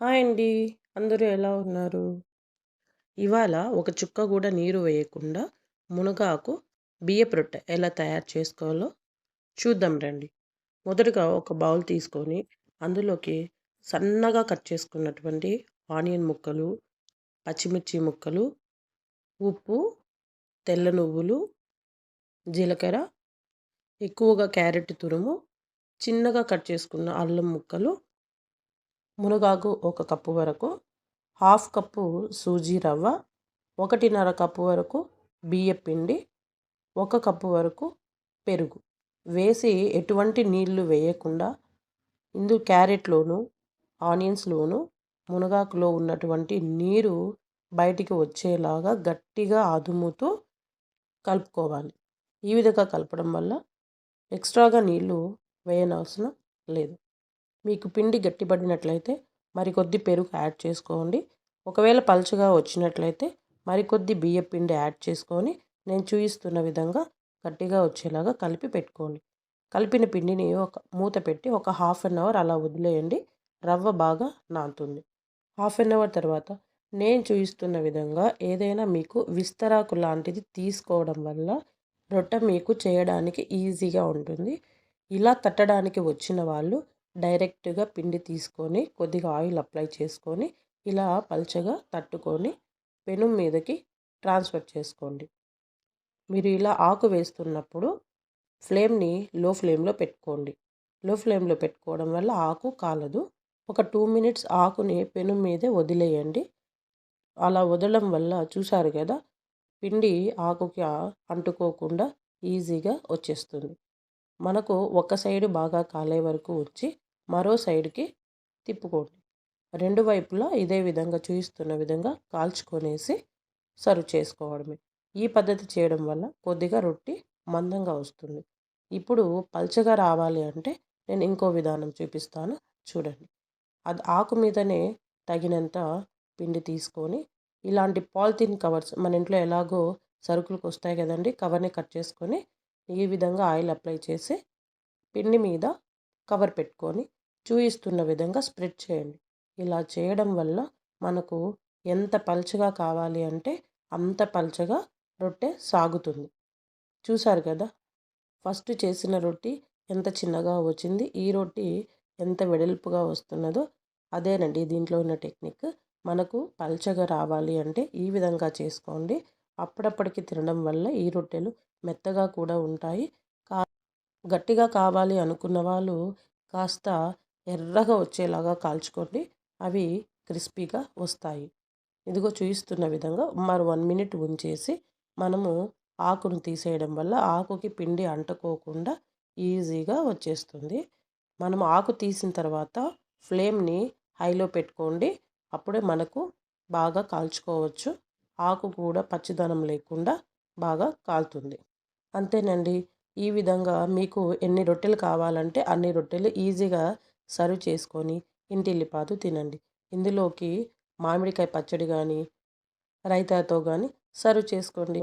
Hi అండి. అందరూ ఎలా ఉన్నారు? ఇవాళ ఒక చుక్క కూడా నీరు వేయకుండా మునగాకు బియ్యపు రొట్టె ఎలా తయారు చేసుకోవాలో చూద్దాం రండి. మొదటగా ఒక బౌల్ తీసుకొని అందులోకి సన్నగా కట్ చేసుకున్నటువంటి ఆనియన్ ముక్కలు పచ్చిమిర్చి ముక్కలు ఉప్పు తెల్ల నువ్వులు జీలకర్ర ఎక్కువగా క్యారెట్ తురుము చిన్నగా కట్ చేసుకున్న అల్లం ముక్కలు మునగాకు ఒక కప్పు వరకు హాఫ్ కప్పు సూజీ రవ్వ ఒకటిన్నర కప్పు వరకు బియ్యపిండి ఒక కప్పు వరకు పెరుగు. వేసి ఎటువంటి నీళ్ళు వేయకుండా ఇందు క్యారెట్లోను ఆనియన్స్లోను మునగాకులో ఉన్నటువంటి నీరు బయటికి వచ్చేలాగా గట్టిగా ఆదుముతూ కలుపుకోవాలి. ఈ విధంగా కలపడం వల్ల ఎక్స్ట్రాగా నీళ్ళు వేయనవసరం లేదు. మీకు పిండి గట్టిపడినట్లయితే మరికొద్ది పెరుగు యాడ్ చేసుకోండి. ఒకవేళ పలుచగా వచ్చినట్లయితే మరికొద్ది బియ్య పిండి యాడ్ చేసుకొని నేను చూపిస్తున్న విధంగా గట్టిగా వచ్చేలాగా కలిపి పెట్టుకోండి. కలిపిన పిండిని ఒక మూత పెట్టి ఒక హాఫ్ అన్ అవర్ అలా వదిలేయండి. రవ్వ బాగా నాంతుంది హాఫ్ అన్ అవర్ తర్వాత నేను చూపిస్తున్న విధంగా ఏదైనా మీకు విస్తరాకు లాంటిది తీసుకోవడం వల్ల రొట్టె మీకు చేయడానికి ఈజీగా ఉంటుంది. ఇలా తట్టడానికి వచ్చిన వాళ్ళు డైరెక్ట్గా పిండి తీసుకొని కొద్దిగా ఆయిల్ అప్లై చేసుకొని ఇలా పల్చగా తట్టుకొని పెనం మీదకి ట్రాన్స్ఫర్ చేసుకోండి. మీరు ఇలా ఆకు వేస్తున్నప్పుడు ఫ్లేమ్ని లో ఫ్లేమ్లో పెట్టుకోండి. లో ఫ్లేమ్లో పెట్టుకోవడం వల్ల ఆకు కాలదు. ఒక టూ మినిట్స్ ఆకుని పెను మీదే వదిలేయండి. అలా వదలడం వల్ల చూసారు కదా పిండి ఆకుకి అంటుకోకుండా ఈజీగా వచ్చేస్తుంది. మనకు ఒక సైడ్ బాగా కాలే వరకు వచ్చి మరో సైడ్కి తిప్పుకోండి. రెండు వైపులా ఇదే విధంగా చూపిస్తున్న విధంగా కాల్చుకొనేసి సర్వ్ చేసుకోవడమే. ఈ పద్ధతి చేయడం వల్ల కొద్దిగా రొట్టి మందంగా వస్తుంది. ఇప్పుడు పల్చగా రావాలి అంటే నేను ఇంకో విధానం చూపిస్తాను. చూడండి. అది ఆకు మీదనే తగినంత పిండి తీసుకొని ఇలాంటి పాలిథిన్ కవర్స్ మన ఇంట్లో ఎలాగో సరుకులకు వస్తాయి కదండి కవర్ని కట్ చేసుకొని ఈ విధంగా ఆయిల్ అప్లై చేసి పిండి మీద కవర్ పెట్టుకొని చూపిస్తున్న విధంగా స్ప్రెడ్ చేయండి. ఇలా చేయడం వల్ల మనకు ఎంత పల్చగా కావాలి అంటే అంత పల్చగా రొట్టె సాగుతుంది. చూసారు కదా? ఫస్ట్ చేసిన రొట్టి ఎంత చిన్నగా వచ్చింది ఈ రొట్టి ఎంత వెడల్పుగా వస్తున్నదో అదేనండి దీంట్లో ఉన్న టెక్నిక్. మనకు పల్చగా రావాలి అంటే ఈ విధంగా చేసుకోండి. అప్పుడప్పటికి తినడం వల్ల ఈ రొట్టెలు మెత్తగా కూడా ఉంటాయి. కా గట్టిగా కావాలి అనుకున్న వాళ్ళు కాస్త ఎర్రగా వచ్చేలాగా కాల్చుకోండి. అవి క్రిస్పీగా వస్తాయి. ఇదిగో చూపిస్తున్న విధంగా మరి వన్ మినిట్ ఉంచేసి మనము ఆకును తీసేయడం వల్ల ఆకుకి పిండి అంటుకోకుండా ఈజీగా వచ్చేస్తుంది. మనం ఆకు తీసిన తర్వాత ఫ్లేమ్ని హైలో పెట్టుకోండి. అప్పుడే మనకు బాగా కాల్చుకోవచ్చు. ఆకు కూడా పచ్చిదనం లేకుండా బాగా కాలుతుంది. అంతేనండి. ఈ విధంగా మీకు ఎన్ని రొట్టెలు కావాలంటే అన్ని రొట్టెలు ఈజీగా సర్వ్ చేసుకొని ఇంటిల్లిపాదు తినండి. ఇందులోకి మామిడికాయ పచ్చడి కానీ రైతాతో కానీ సర్వ్ చేసుకోండి.